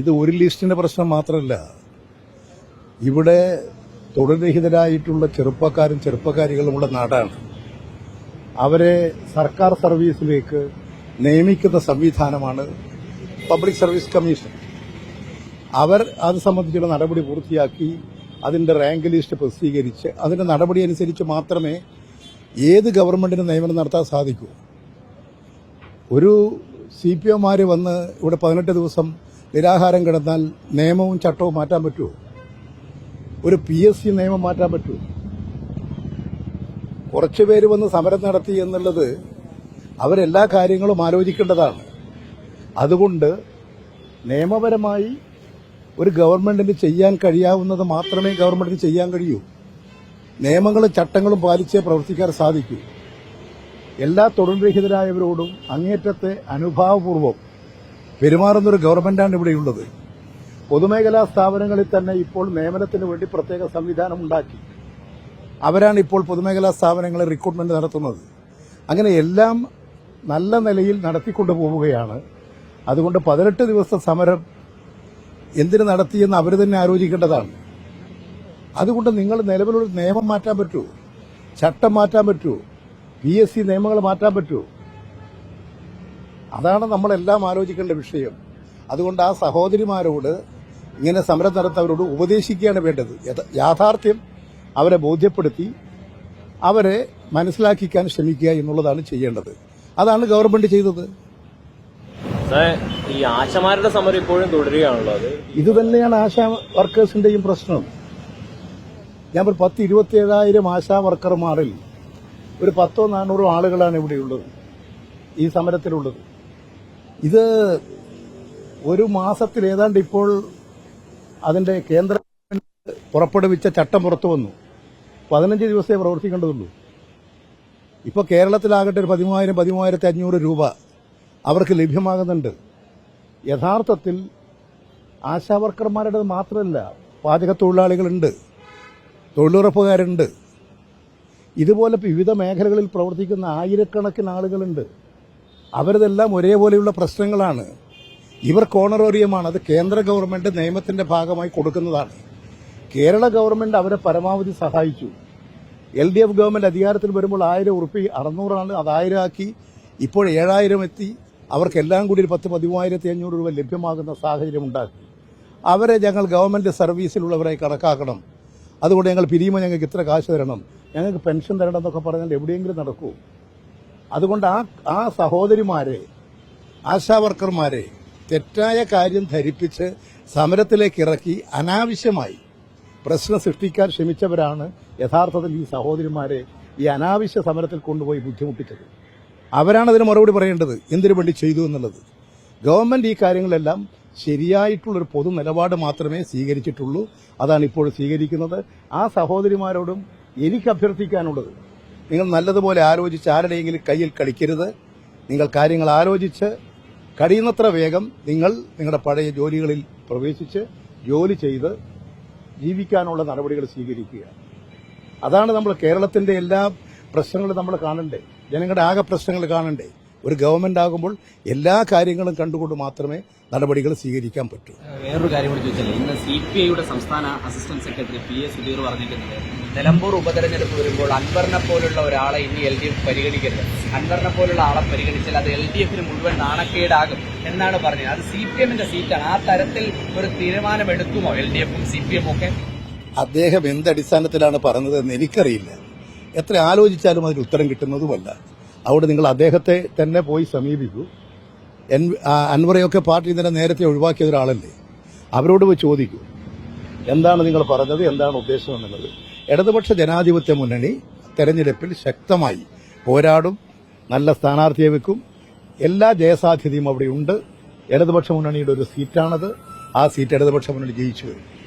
ഇത് ഒരു ലിസ്റ്റിന്റെ പ്രശ്നം മാത്രമല്ല. ഇവിടെ തൊഴിൽരഹിതരായിട്ടുള്ള ചെറുപ്പക്കാരും ചെറുപ്പക്കാരികളുമുള്ള നാടാണ്. അവരെ സർക്കാർ സർവീസിലേക്ക് നിയമിക്കുന്ന സംവിധാനമാണ് പബ്ലിക് സർവീസ് കമ്മീഷൻ. അവർ അത് സംബന്ധിച്ചുള്ള നടപടി പൂർത്തിയാക്കി അതിന്റെ റാങ്ക് ലിസ്റ്റ് പ്രസിദ്ധീകരിച്ച് അതിന്റെ നടപടി അനുസരിച്ച് മാത്രമേ ഏത് ഗവൺമെന്റിന് നിയമനം നടത്താൻ സാധിക്കൂ. ഒരു സി പി ഒമാര് വന്ന് ഇവിടെ പതിനെട്ട് ദിവസം നിരാഹാരം കിടന്നാൽ നിയമവും ചട്ടവും മാറ്റാൻ പറ്റുമോ ഒരു പി എസ് സി നിയമം മാറ്റാൻ പറ്റുമോ കുറച്ചു പേര് വന്ന് സമരം നടത്തി എന്നുള്ളത് അവരെല്ലാ കാര്യങ്ങളും ആലോചിക്കേണ്ടതാണ്. അതുകൊണ്ട് നിയമപരമായി ഒരു ഗവൺമെന്റിന് ചെയ്യാൻ കഴിയാവുന്നത് മാത്രമേ ഗവൺമെന്റിന് ചെയ്യാൻ കഴിയൂ. നിയമങ്ങളും ചട്ടങ്ങളും പാലിച്ചേ പ്രവർത്തിക്കാൻ സാധിക്കൂ. എല്ലാ തൊഴിൽരഹിതരായവരോടും അങ്ങേറ്റത്തെ അനുഭാവപൂർവം പെരുമാറുന്നൊരു ഗവൺമെന്റാണ് ഇവിടെയുള്ളത്. പൊതുമേഖലാ സ്ഥാപനങ്ങളിൽ തന്നെ ഇപ്പോൾ നിയമനത്തിന് വേണ്ടി പ്രത്യേക സംവിധാനം ഉണ്ടാക്കി. അവരാണ് ഇപ്പോൾ പൊതുമേഖലാ സ്ഥാപനങ്ങളെ റിക്രൂട്ട്മെന്റ് നടത്തുന്നത്. അങ്ങനെ എല്ലാം നല്ല നിലയിൽ നടത്തിക്കൊണ്ടു പോവുകയാണ് അതുകൊണ്ട് പതിനെട്ട് ദിവസത്തെ സമരം എന്തിനു നടത്തിയെന്ന് അവർ തന്നെ ആലോചിക്കേണ്ടതാണ്. അതുകൊണ്ട് നിങ്ങൾ നിലവിലുള്ള നിയമം മാറ്റാൻ പറ്റൂ ചട്ടം മാറ്റാൻ പറ്റൂ പി എസ് സി നിയമങ്ങൾ മാറ്റാൻ പറ്റുമോ? അതാണ് നമ്മളെല്ലാം ആലോചിക്കേണ്ട വിഷയം. അതുകൊണ്ട് ആ സഹോദരിമാരോട് ഇങ്ങനെ സമരം നടത്തവരോട് ഉപദേശിക്കുകയാണ് വേണ്ടത്. യഥ- യാഥാർത്ഥ്യം അവരെ ബോധ്യപ്പെടുത്തി അവരെ മനസ്സിലാക്കിക്കാൻ ശ്രമിക്കുക എന്നുള്ളതാണ് ചെയ്യേണ്ടത്. അതാണ് ഗവൺമെന്റ് ചെയ്തത്. ഈ ആശമാരുടെ സമരം ഇപ്പോഴും തുടരുകയാണല്ലോ ഇത് തന്നെയാണ് ആശാ വർക്കേഴ്സിന്റെയും പ്രശ്നം. ഞാൻ ഒരു പത്ത് ഇരുപത്തിയേഴായിരം ആശാ വർക്കർമാരിൽ ഒരു പത്തോ നാനൂറോ ആളുകളാണ് ഇവിടെയുള്ളത്. ഈ സമരത്തിലുള്ളത്. ഇത് ഒരു മാസത്തിൽ ഏതാണ്ട് ഇപ്പോൾ അതിന്റെ കേന്ദ്ര പുറപ്പെടുവിച്ച ചട്ടം പുറത്തു വന്നു. പതിനഞ്ച് ദിവസമേ പ്രവർത്തിക്കേണ്ടതുള്ളൂ. ഇപ്പോൾ കേരളത്തിലാകട്ടെ ഒരു പതിമൂവായിരം പതിമൂവായിരത്തി അഞ്ഞൂറ് രൂപ അവർക്ക് ലഭ്യമാകുന്നുണ്ട്. യഥാർത്ഥത്തിൽ ആശാവർക്കർമാരുടേത് മാത്രമല്ല പാചക തൊഴിലാളികളുണ്ട് തൊഴിലുറപ്പുകാരുണ്ട്. ഇതുപോലെ വിവിധ മേഖലകളിൽ പ്രവർത്തിക്കുന്ന ആയിരക്കണക്കിന് ആളുകളുണ്ട്. അവരതെല്ലാം ഒരേപോലെയുള്ള പ്രശ്നങ്ങളാണ്. ഇവർ കോണറോറിയമാണ് അത് കേന്ദ്ര ഗവൺമെന്റ് നിയമത്തിന്റെ ഭാഗമായി കൊടുക്കുന്നതാണ്. കേരള ഗവൺമെന്റ് അവരെ പരമാവധി സഹായിച്ചു. എൽ ഡി എഫ് ഗവൺമെന്റ് അധികാരത്തിൽ വരുമ്പോൾ ആയിരം ഉറുപ്പി അറുന്നൂറാണ് അത് ആയിരം ആക്കി ഇപ്പോൾ ഏഴായിരം എത്തി. അവർക്കെല്ലാം കൂടി ഒരു പത്ത് പതിമൂവായിരത്തി അഞ്ഞൂറ് രൂപ ലഭ്യമാകുന്ന സാഹചര്യം ഉണ്ടാക്കി. അവരെ ഞങ്ങൾ ഗവൺമെന്റ് സർവീസിലുള്ളവരായി കണക്കാക്കണം. അതുകൊണ്ട് ഞങ്ങൾ പിരിയുമ്പോൾ ഞങ്ങൾക്ക് ഇത്ര കാശ് തരണം. ഞങ്ങൾക്ക് പെൻഷൻ തരണം എന്നൊക്കെ പറഞ്ഞാൽ എവിടെയെങ്കിലും നടക്കൂ. അതുകൊണ്ട് ആ ആ സഹോദരിമാരെ ആശാവർക്കർമാരെ തെറ്റായ കാര്യം ധരിപ്പിച്ച് സമരത്തിലേക്ക് ഇറക്കി അനാവശ്യമായി പ്രശ്നം സൃഷ്ടിക്കാൻ ശ്രമിച്ചവരാണ് യഥാർത്ഥത്തിൽ ഈ സഹോദരിമാരെ ഈ അനാവശ്യ സമരത്തിൽ കൊണ്ടുപോയി ബുദ്ധിമുട്ടിച്ചത്. അവരാണ് അതിന് മറുപടി പറയേണ്ടത്. എന്തിനു വേണ്ടി ചെയ്തു എന്നുള്ളത്? ഗവൺമെന്റ് ഈ കാര്യങ്ങളെല്ലാം ശരിയായിട്ടുള്ളൊരു പൊതു നിലപാട് മാത്രമേ സ്വീകരിച്ചിട്ടുള്ളൂ. അതാണ് ഇപ്പോൾ സ്വീകരിക്കുന്നത്. ആ സഹോദരിമാരോടും എനിക്ക് അഭ്യർത്ഥിക്കാനുള്ളത് നിങ്ങൾ നല്ലതുപോലെ ആലോചിച്ച് ആരുടെയെങ്കിലും കയ്യിൽ കളിക്കരുത്. നിങ്ങൾ കാര്യങ്ങൾ ആലോചിച്ച് കഴിയുന്നത്ര വേഗം നിങ്ങൾ നിങ്ങളുടെ പഴയ ജോലികളിൽ പ്രവേശിച്ച് ജോലി ചെയ്ത് ജീവിക്കാനുള്ള നടപടികൾ സ്വീകരിക്കുക. അതാണ് നമ്മൾ കേരളത്തിന്റെ എല്ലാ പ്രശ്നങ്ങളും നമ്മൾ കാണണ്ടേ? ജനങ്ങളുടെ ആകെ പ്രശ്നങ്ങൾ കാണണ്ടേ? ഒരു ഗവൺമെന്റ് ആകുമ്പോൾ എല്ലാ കാര്യങ്ങളും കണ്ടുകൊണ്ട് മാത്രമേ നടപടികൾ സ്വീകരിക്കാൻ പറ്റൂ. വേറൊരു കാര്യം കൂടി ചോദിച്ചാൽ ഇന്ന് സി പി ഐയുടെ സംസ്ഥാന assistant secretary P A Sudheer പറഞ്ഞിരിക്കുന്നത് നിലമ്പൂർ ഉപതെരഞ്ഞെടുപ്പ് വരുമ്പോൾ അൻവറിനെ പോലുള്ള ഒരാളെ ഇനി എൽ ഡി എഫ് പരിഗണിക്കരുത്. അൻവറിനെ പോലുള്ള ആളെ പരിഗണിച്ചാൽ അത് എൽ ഡി എഫിന് മുഴുവൻ നാണക്കേടാകും എന്നാണ് പറഞ്ഞത്. അത് സി പി എമ്മിന്റെ സീറ്റാണ്. ആ തരത്തിൽ ഒരു തീരുമാനമെടുക്കുമോ എൽ ഡി എഫും സി പി എമ്മും ഒക്കെ? അദ്ദേഹം എന്ത് അടിസ്ഥാനത്തിലാണ് പറഞ്ഞതെന്ന് എനിക്കറിയില്ല. എത്ര ആലോചിച്ചാലും അതിന് ഉത്തരം കിട്ടുന്നതുമല്ല. അവിടെ നിങ്ങൾ അദ്ദേഹത്തെ തന്നെ പോയി സമീപിക്കൂ. എൻ- അൻവറയൊക്കെ പാർട്ടി തന്നെ നേരത്തെ ഒഴിവാക്കിയ ഒരാളല്ലേ? അവരോട് പോയി ചോദിക്കൂ. എന്താണ് നിങ്ങൾ പറഞ്ഞത്? എന്താണ് ഉദ്ദേശം എന്നുള്ളത്. ഇടതുപക്ഷ ജനാധിപത്യ മുന്നണി തെരഞ്ഞെടുപ്പിൽ ശക്തമായി പോരാടും നല്ല സ്ഥാനാർത്ഥിയെ വെക്കും. എല്ലാ ജയസാധ്യതയും അവിടെയുണ്ട് ഇടതുപക്ഷ മുന്നണിയുടെ ഒരു സീറ്റാണത്. ആ സീറ്റ് ഇടതുപക്ഷ മുന്നണി ജയിച്ചു വരും